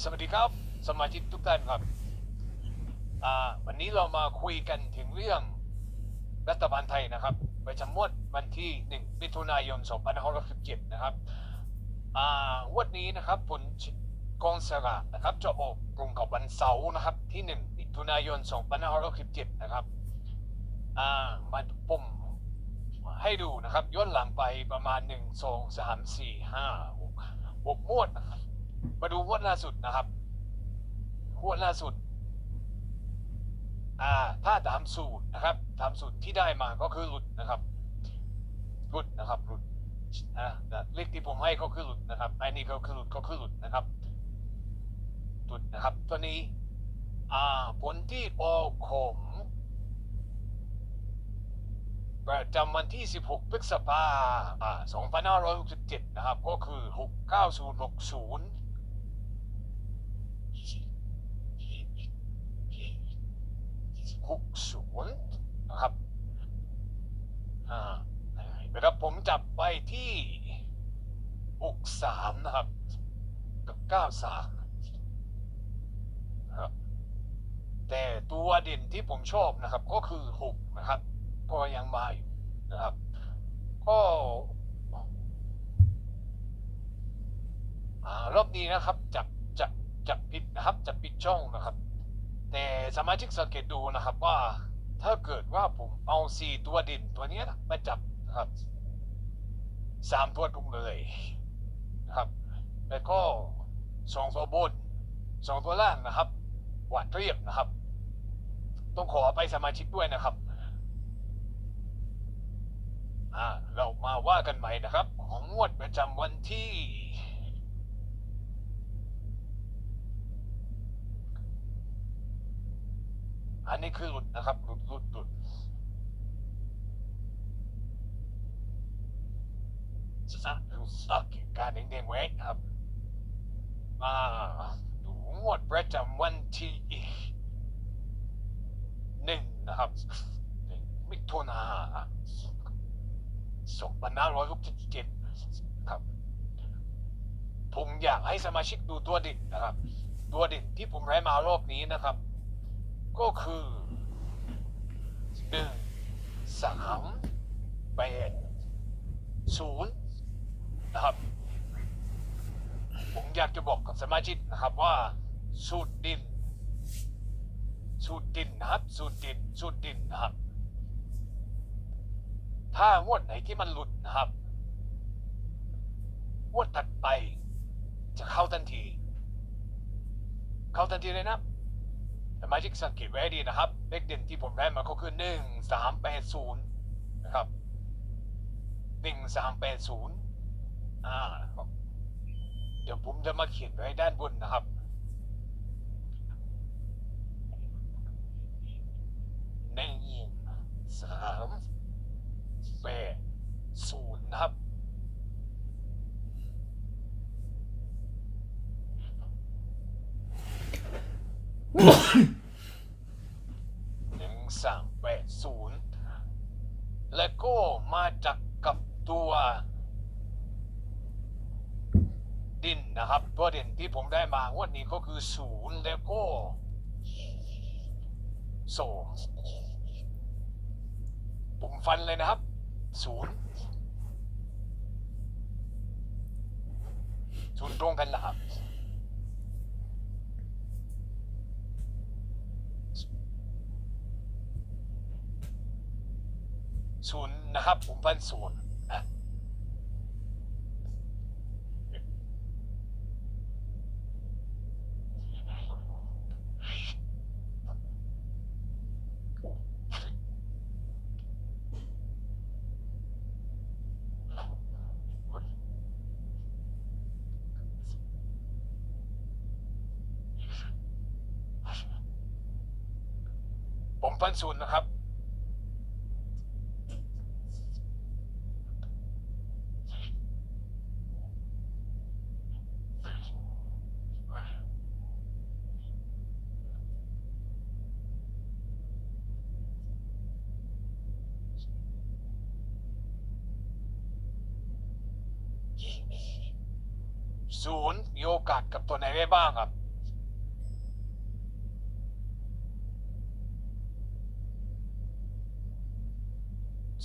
สวัสดีครับ สมาชิกทุกท่านครับวันนี้เรามาคุยกันถึงเรื่องรัฐบาลไทยนะครับประจำงวดวันที่1มิถุนายน2567นะครับวดนี้นะครับผลกองสลากนะครับจะออกตรงกับวันเสาร์นะครับที่1มิถุนายน2567นะครับอ่ามาปุ่มให้ดูนะครับย้อนหลังไปประมาณ 1 2 3 4 5 6 6งวดนะครับ มาดูงวดล่าสุดนะครับงวดล่าสุด อ่า ถ้าตามสูตรนะครับ ตามสูตรที่ได้มาก็คือหลุดนะครับ หลุดนะครับ หลุดอ่าเลขที่ผมให้ก็คือหลุดนะครับไอ้นี่ก็คือหลุดก็คือหลุดนะครับ หลุดนะครับ ตัวนี้ อ่า ผลที่ออกของประจำวันที่ 16 พฤษภาอ่า2567 นะครับ ก็คือ 69060 60นะครับอ่านะครับผมจับไปที่ 63 นะครับ กับ 93นะครับแต่ตัวเด่นที่ผมชอบนะครับ ก็คือ 6 นะครับ ก็ยังมาอยู่นะครับ ก็รอบนี้นะครับจับจับจับปิดนะครับจับปิดช่องนะครับ แต่สมาชิกสังเกตดูนะครับว่า ถ้าเกิดว่าผมเอาสี่ตัวด่นตัวนี้ยมาจับนะครับสามตัวตรงเลยนะครับ แล้วก็สองตัวบนสองตัวล่างนะครับหวานเรียบนะครับ ต้องขอไปสมาชิกด้วยนะครับอ่าเรามาว่ากันใหม่นะครับ ของงวดประจำวันที่ อันนี้คือหลุดนะครับ หลุดหลุดหลุดสักสักการแดงๆไว้ครับมาดูงวดประจำวันที่หนึ่งนะครับหนึ่งมิถุนาสองพันห้าร้อยหกสิบเจ็ดครับผมอยากให้สมาชิกดูตัวเด่นนะครับ ตัวเด่นที่ผมได้มารอบนี้นะครับ ก็คือหนึ่งสามแปดศูนย์นะครับ ผมอยากจะบอกกับสมาชิกนะครับว่า สูตรดิน สูตรดินนะครับ สูตรดิน สูตรดินนะครับ ถ้างวดไหนที่มันหลุดนะครับงวดถัดไปจะเข้าทันที เข้าทันทีเลยนะ แต่มาจิกสังเกตไว้ดีนะครับ เลขเด่นที่ผมได้มาก็คือหนึ่งสามแปดศูนย์นะครับหนึ่งสามแปดศูนย์อ่า เดี๋ยวผมจะมาเขียนไว้ด้านบนนะครับ หนึ่งสามแปดศูนย์นะครับ หนึ่งสามแปดศูนย์และก็มาจากกับตัวดินนะครับตัวเด่นที่ผมได้มางวดนี้ก็คือศูนย์แล้วก็สองผมฟันเลยนะครับศูนย์ศูนย์ตรงกันนะครับ ศูนย์นะครับ ผมฟันศูนย์ผมฟันศูนย์นะครับ ศูนย์มีโอกาสกับตัวไหนได้บ้างครับ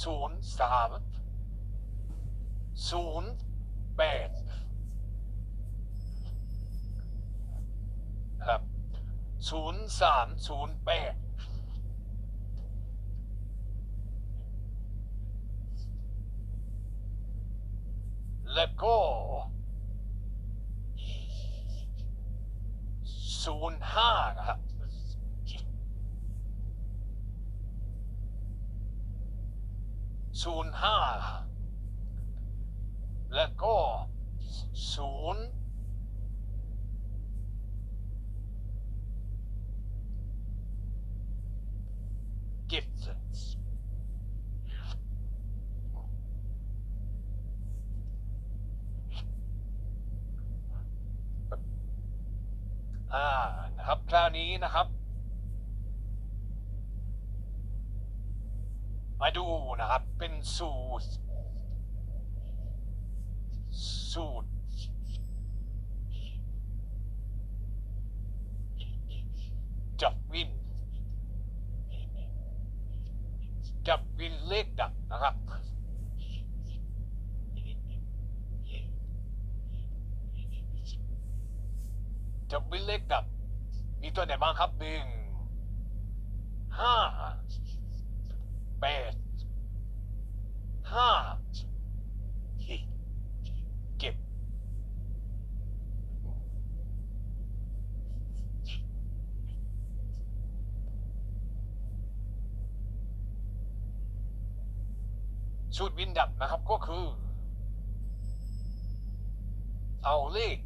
ศูนย์สามศูนย์แปดครับศูนย์สามศูนย์แปด แล้วก็ศูนย์ห้านะครับศูนย์ห้าแล้วก็ศูนย์เจ็ด อ่านะครับคราวนี้นะครับ มาดูนะครับ เป็นสูตร สูตร จับวิน จับวินเลขดับนะครับ จับวินเลขดับ มีตัวไหนบ้างครับหนึ่งห้า แปดห้าเก็บ สูตรวินดับนะครับก็คือ เอาเลข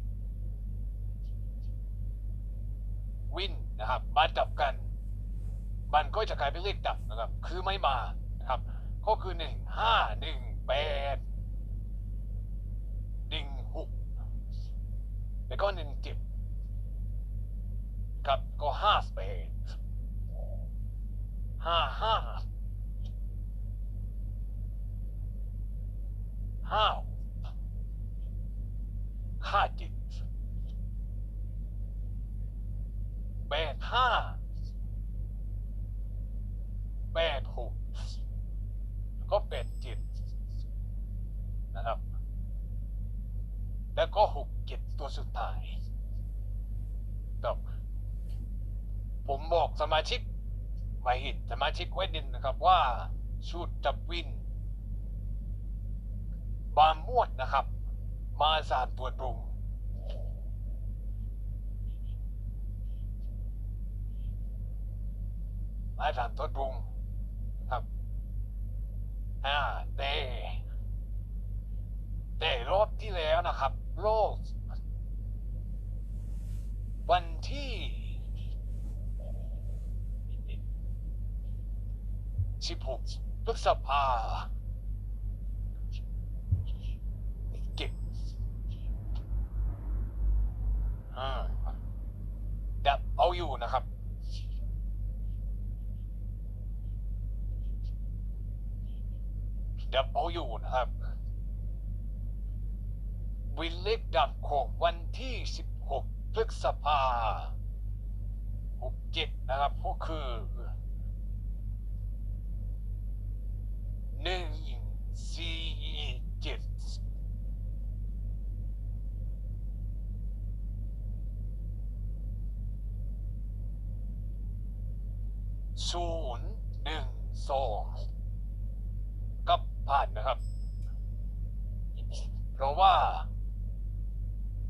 วินนะครับมาจับกัน มันก็จะกลายเป็นเลขดับนะครับ คือไม่มานะครับ ก็คือหนึ่งห้าหนึ่งแปดหนึ่งหกแล้วก็หนึ่งเจ็ดครับก็ห้าแปดห้าห้า ห้าห้าเจ็ดแปดห้าแปดหกก็แปดเจ็ดนะครับ แล้วก็หกเจ็ดตัวสุดท้ายครับผมบอกสมาชิกไว้เห็นสมาชิกไว้ดินนะครับว่าชุดจับวิน บางมวดนะครับ มาสามตัวตรงมาสามตัวตรงครับอ่าแต่แต่รอบที่แล้วนะครับ โลก วันที่16พฤษภาเก็บอ่า ดับเอาอยู่นะครับดับเอาอยู่นะครับ วินเล็กดับขงวันที่ 16 พฤษภา67นะครับ ก็คือ ศูนย์หนึ่งสองกับผ่านนะครับ เพราะว่า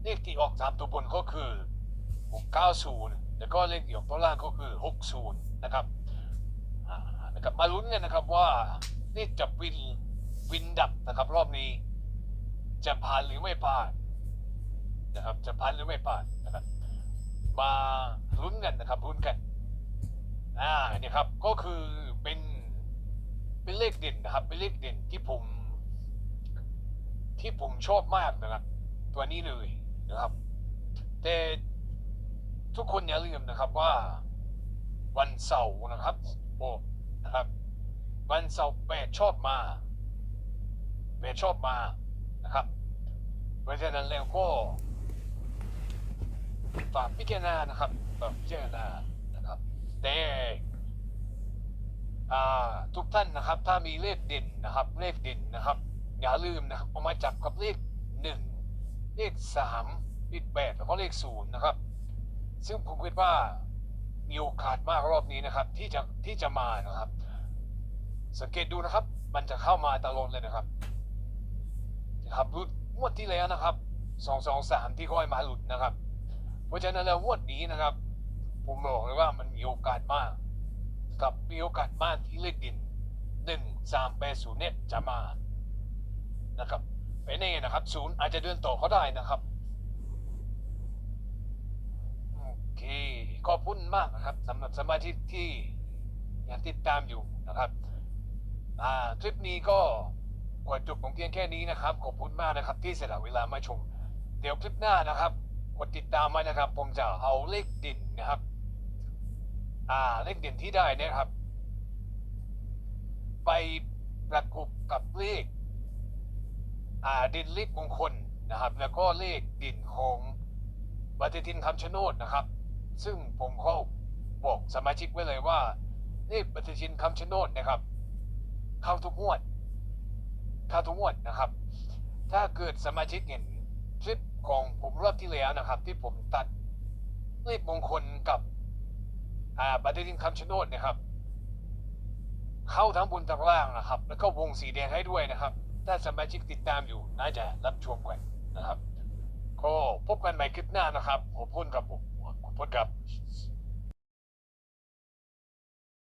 เลขที่ออกสามตัวบนก็คือ690แล้วก็เลขที่ออกตัวล่างก็คือ60นะครับนะครับมาลุ้นกันนะครับว่าเลขจับวินวินดับนะครับ รอบนี้ จะผ่านหรือไม่ผ่านนะครับ จะผ่านหรือไม่ผ่านนะครับ มาลุ้นกันนะครับลุ้นกัน อ่าเนี่ยครับก็คือเป็นเป็นเลขเด่นนะครับ เป็นเลขเด่นที่ผม ที่ผมชอบมากนะครับตัวนี้เลยนะครับ แต่ทุกคนอย่าลืมนะครับว่าวันเสาร์นะครับ โอ้นะครับ วันเสาร์แปดชอบมาแปดชอบมานะครับเพราะฉะนั้นแล้วก็ฝากพิจารณานะครับฝากพิจารณา นะครับแต่อ่าทุกท่านนะครับ ถ้ามีเลขเด่นนะครับ เลขเด่นนะครับ อย่าลืมนะครับเอามาจับกับเลขหนึ่งเลขสามเลขแปดแล้วก็เลขศูนย์นะครับ ซึ่งผมคิดว่ามีโอกาสมากรอบนี้นะครับ ที่จะที่จะมานะครับ สังเกตดูนะครับ มันจะเข้ามาตลอดเลยนะครับนะครับรุดงวดที่แล้วนะครับสองสองสามที่ค่อยมาหลุดนะครับ เพราะฉะนั้นแล้วงวดนี้นะครับ ผมบอกเลยว่ามันมีโอกาสมากกับมีโอกาสมากที่เลขดินหนึ่งสามแปดศูนย์เนี่ยจะมานะครับไม่แน่นะครับศูนย์อาจจะเดินต่อเขาได้นะครับโอเคขอบคุณมากนะครับสำหรับสมาชิกที่ยังติดตามอยู่นะครับอ่าคลิปนี้ก็กดจบของเพียงแค่นี้นะครับขอบคุณมากนะครับ ที่เสียเวลามาชม เดี๋ยวคลิปหน้านะครับกดติดตามไว้นะครับ ผมจะเอาเลขด่นนะครับ อ่าเลขเด่นที่ได้นยครับ ไปประกบกับเลข อ่าด่นเลขมงคลนะครับ แล้วก็เลขด่นของปฏิทินคำชะโนดนะครับ ซึ่งผมเขาบอกสมาชิกไว้เลยว่าเลขปฏิทินคำชะโนดนะครับ เข้าทุกงวดเข้าทุกงวดนะครับ ถ้าเกิดสมาชิกเห็นคลิปของผมรอบที่แล้วนะครับ ที่ผมตัดเลขมงคลกับ อ่าปฏิทินคำชะโนดนะครับ เข้าทั้งบนทั้งล่างนะครับ แล้วก็วงสีแดงให้ด้วยนะครับ ถ้าสมาชิกติดตามอยู่น่าจะรับชมกันนะครับก็พบกันใหม่คลิปหน้านะครับขอบคุณครับผมขอบคุณครับ